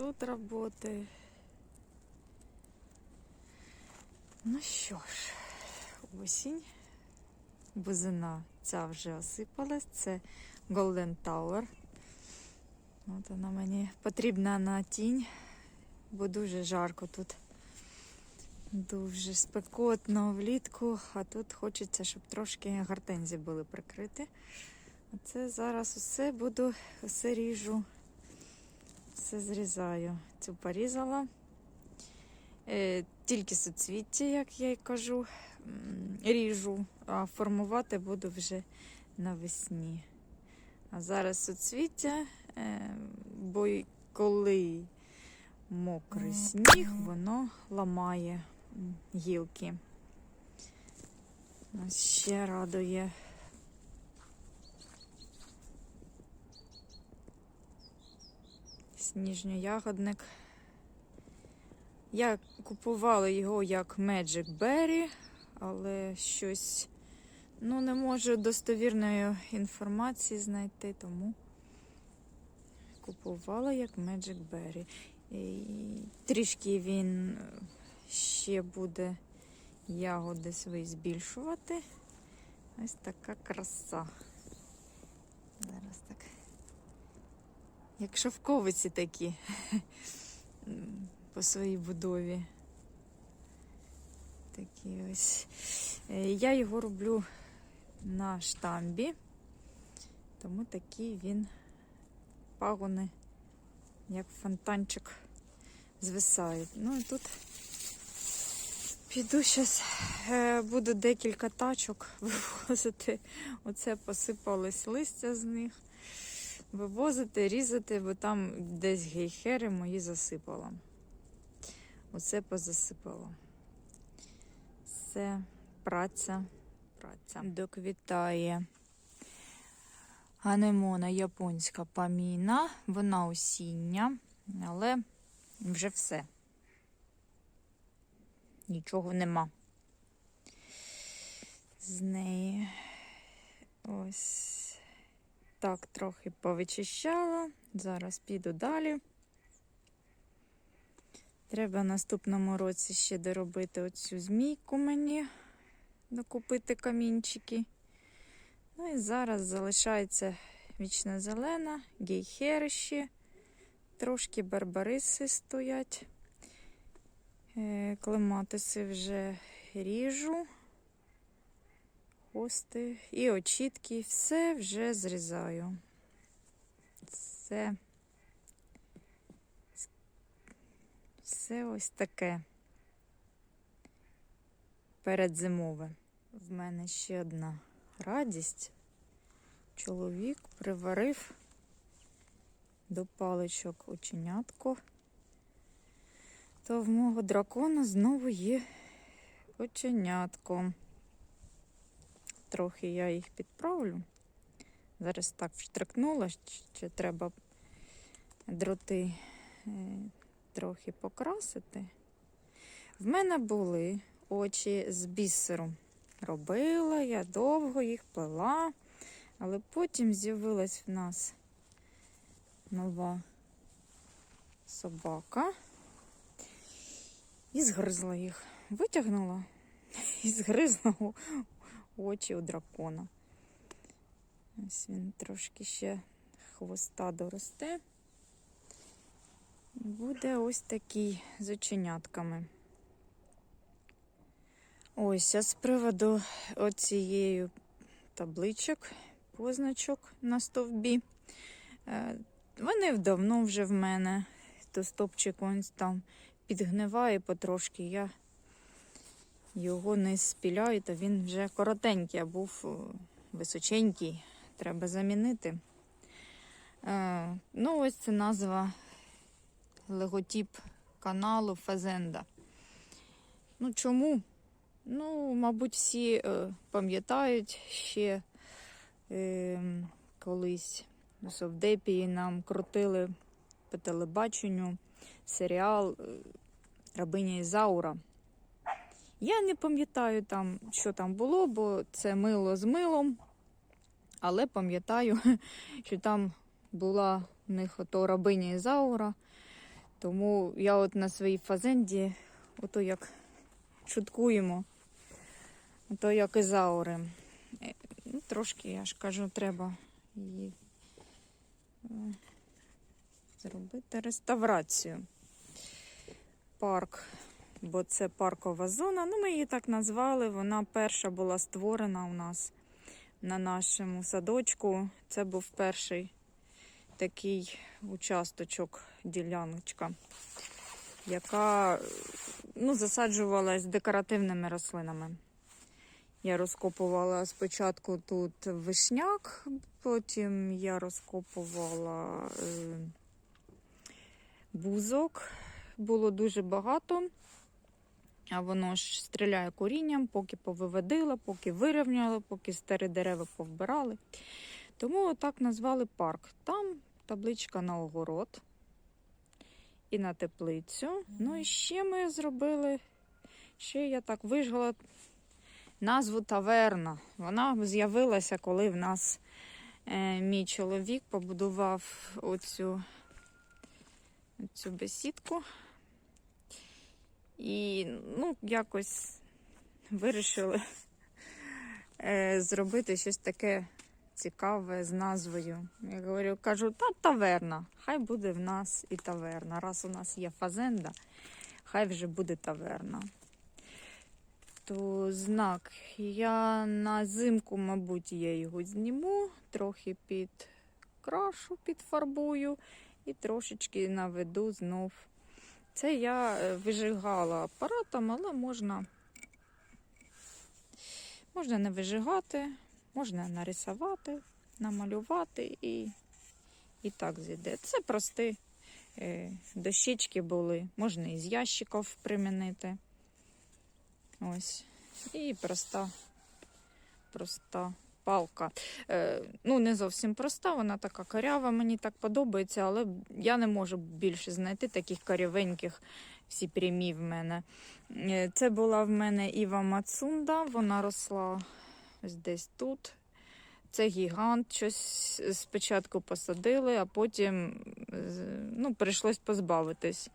тут роботи. Ну що ж, осінь. Бузина ця вже осипалась. Це Golden Tower. От вона мені потрібна на тінь, бо дуже жарко тут. Дуже спекотно влітку, а тут хочеться, щоб трошки гортензії були прикриті. А це зараз усе буду, все ріжу, все зрізаю. Цю порізала. Е, тільки суцвіття, як я й кажу, ріжу, а формувати буду вже навесні. А зараз суцвіття, е, бо коли мокрий сніг, воно ламає гілки. Ось ще радує. Сніжньоягодник. Я купувала його як Magic Berry, але щось ну, не можу достовірної інформації знайти, тому купувала як Magic Berry. І трішки він ще буде ягоди свої збільшувати. Ось така краса. Зараз. Як шовковиці такі по своїй будові. Такі ось. Е, Я його роблю на штамбі, тому такий він пагони, як фонтанчик, звисають. Ну і тут піду зараз, буду декілька тачок вивозити. Оце посипалось листя з них. Вивозити, різати, бо там десь гейхери мої засипала. Оце позасипало. Це праця, праця. Доквітає анемона японська паміна. Вона осіння, але вже все. Нічого нема. З неї ось так трохи повичищала. Зараз піду далі. Треба наступному році ще доробити оцю змійку мені, докупити камінчики. Ну і зараз залишається вічно зелена, гейхери ще, трошки барбариси стоять. Е, Клематиси вже ріжу, хости і очітки. Все вже зрізаю. Все. Все ось таке передзимове. В мене ще одна радість. Чоловік приварив до паличок оченятко. То в мого дракона знову є оченятко. Трохи я їх підправлю. Зараз так вштрикнула, ще треба дроти е, трохи покрасити. В мене були очі з бісеру. Робила я довго їх плела, але потім з'явилась в нас нова собака і згризла їх. Витягнула і згризла очі у дракона. Ось він трошки ще хвоста доросте. Буде ось такий з оченятками. Ось, а з приводу оцієї табличок, позначок на стовбі. Е, Вони давно вже в мене. То стовпчик ось там підгниває потрошки. Я його не спіляю, то він вже коротенький, а був височенький. Треба замінити. Е, Ну, ось це назва логотип каналу Фазенда. Ну, чому? Ну, мабуть, всі е, пам'ятають ще е, колись у Совдепії нам крутили по телебаченню серіал е, Рабиня Ізаура. Я не пам'ятаю там, що там було, бо це мило з милом. Але пам'ятаю, що там була в них ото рабиня Ізаура. Тому я от на своїй фазенді, ото як шуткуємо, ото як ізаури. Е, Ну, трошки, я ж кажу, треба її е, зробити реставрацію. Парк, бо це паркова зона. Ну, ми її так назвали. Вона перша була створена у нас на нашому садочку. Це був перший такий участочок, діляночка, яка ну, засаджувалась декоративними рослинами. Я розкопувала спочатку тут вишняк, потім я розкопувала е, бузок. Було дуже багато, а воно ж стріляє корінням, поки повиводила, поки вирівняла, поки старі дерева повбирали. Тому так назвали парк. Там табличка на огород і на теплицю. Ну і ще ми зробили, ще я так вижгала назву таверна. Вона з'явилася, коли в нас е, мій чоловік побудував оцю, оцю бесідку. І ну, якось вирішили е, зробити щось таке цікаве з назвою. Я говорю, кажу, та таверна. Хай буде в нас і таверна. Раз у нас є фазенда, хай вже буде таверна. То знак. Я на зимку, мабуть, я його зніму, трохи підкрашу, підфарбую і трошечки наведу знов. Це я е, вижигала апаратом, але можна, можна не вижигати, можна нарисувати, намалювати і, і так зійде. Це прості е, дощечки були, можна із ящиків примінити. Ось. І проста, проста палка. Е, ну, не зовсім проста, вона така карява, мені так подобається, але я не можу більше знайти таких карявеньких, всі прямі в мене. Е, це була в мене Іва Мацунда, вона росла ось десь тут. Це гігант, щось спочатку посадили, а потім ну, прийшлось позбавитись.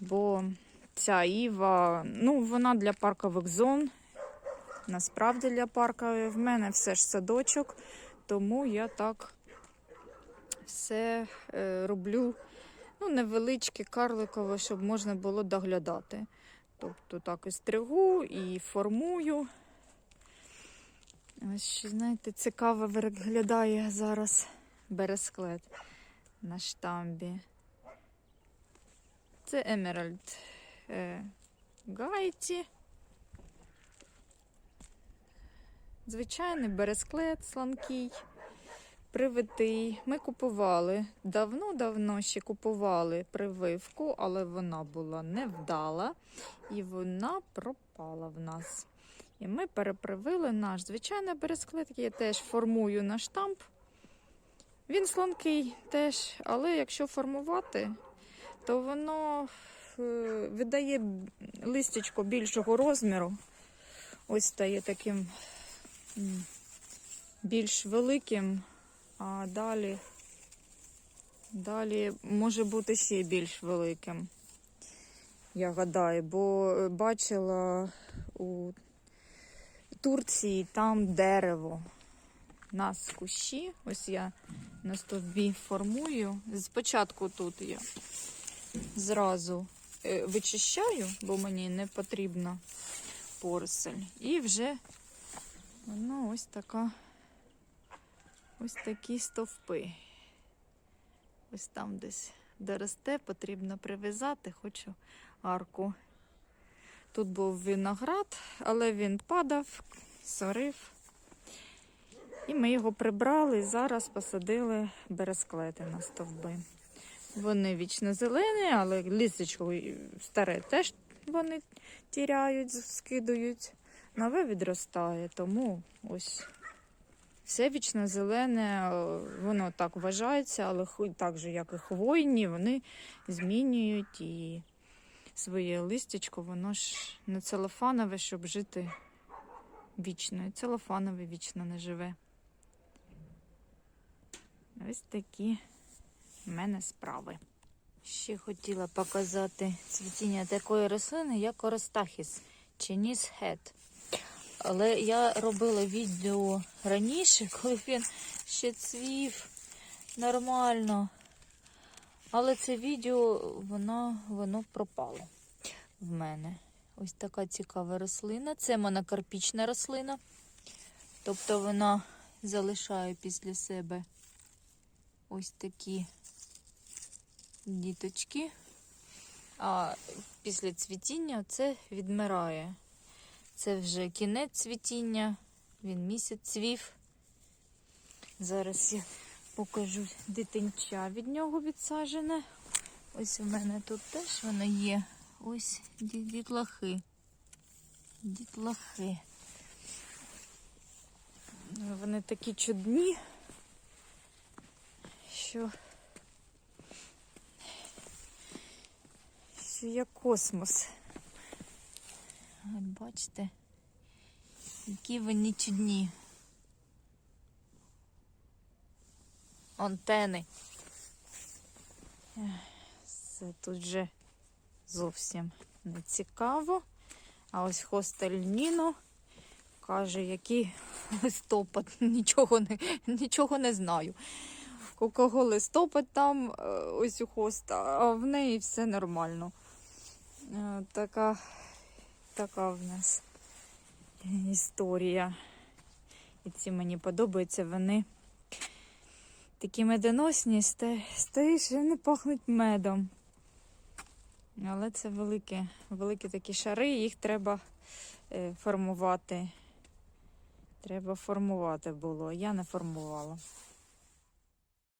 Бо ця Іва, ну, вона для паркових зон. Насправді для парка в мене все ж садочок, тому я так все е, роблю ну, невеличке, карликове, щоб можна було доглядати. Тобто так і стригу, і формую. Ось знаєте, цікаво виглядає зараз бересклет на штамбі. Це Емеральд Гайті. Звичайний бересклет сланкий, привитий. Ми купували давно-давно ще купували прививку, але вона була невдала і вона пропала в нас. І ми перепривили наш звичайний бересклет, я теж формую на штамп. Він сланкий теж, але якщо формувати, то воно е, видає листячко більшого розміру. Ось стає таким більш великим, а далі, далі може бути ще більш великим. Я гадаю, бо е, бачила у Турції там дерево. У нас кущі. Ось я на стовбі формую. Спочатку тут я зразу е, вичищаю, бо мені не потрібна поросель. І вже воно ось така, ось такі стовпи. Ось там десь де росте, потрібно прив'язати, хочу арку. Тут був виноград, але він падав, сорив. І ми його прибрали і зараз посадили бересклети на стовби. Вони вічно зелені, але лісочко старе теж вони тіряють, скидують. Нове відростає, тому ось все вічно зелене, воно так вважається, але так же, як і хвойні, вони змінюють і своє листячко, воно ж не целофанове, щоб жити вічно. І целофанове вічно не живе. Ось такі в мене справи. Ще хотіла показати цвітіння такої рослини, як Оростахіс чи Нісхет. Але я робила відео раніше, коли він ще цвів нормально. Але це відео воно, воно пропало в мене. Ось така цікава рослина. Це монокарпічна рослина. Тобто вона залишає після себе ось такі діточки. А після цвітіння це відмирає. Це вже кінець цвітіння. Він місяць цвів. Зараз я покажу дитинча від нього відсаджене. Ось у мене тут теж воно є. Ось дітлахи. Дітлахи. Вони такі чудні, що, як космос. От бачите, які вони чудні. Антени. Це тут вже зовсім не цікаво. А ось хостель Ніно каже, який листопад, нічого не, нічого не знаю. У кого листопад там е, ось у хоста, а в неї все нормально. Е, Така, така в нас історія. І ці мені подобаються, вони такі медоносні, стоїш і вони пахнуть медом. Але це великі, великі такі шари, їх треба е, формувати. Треба формувати було. Я не формувала.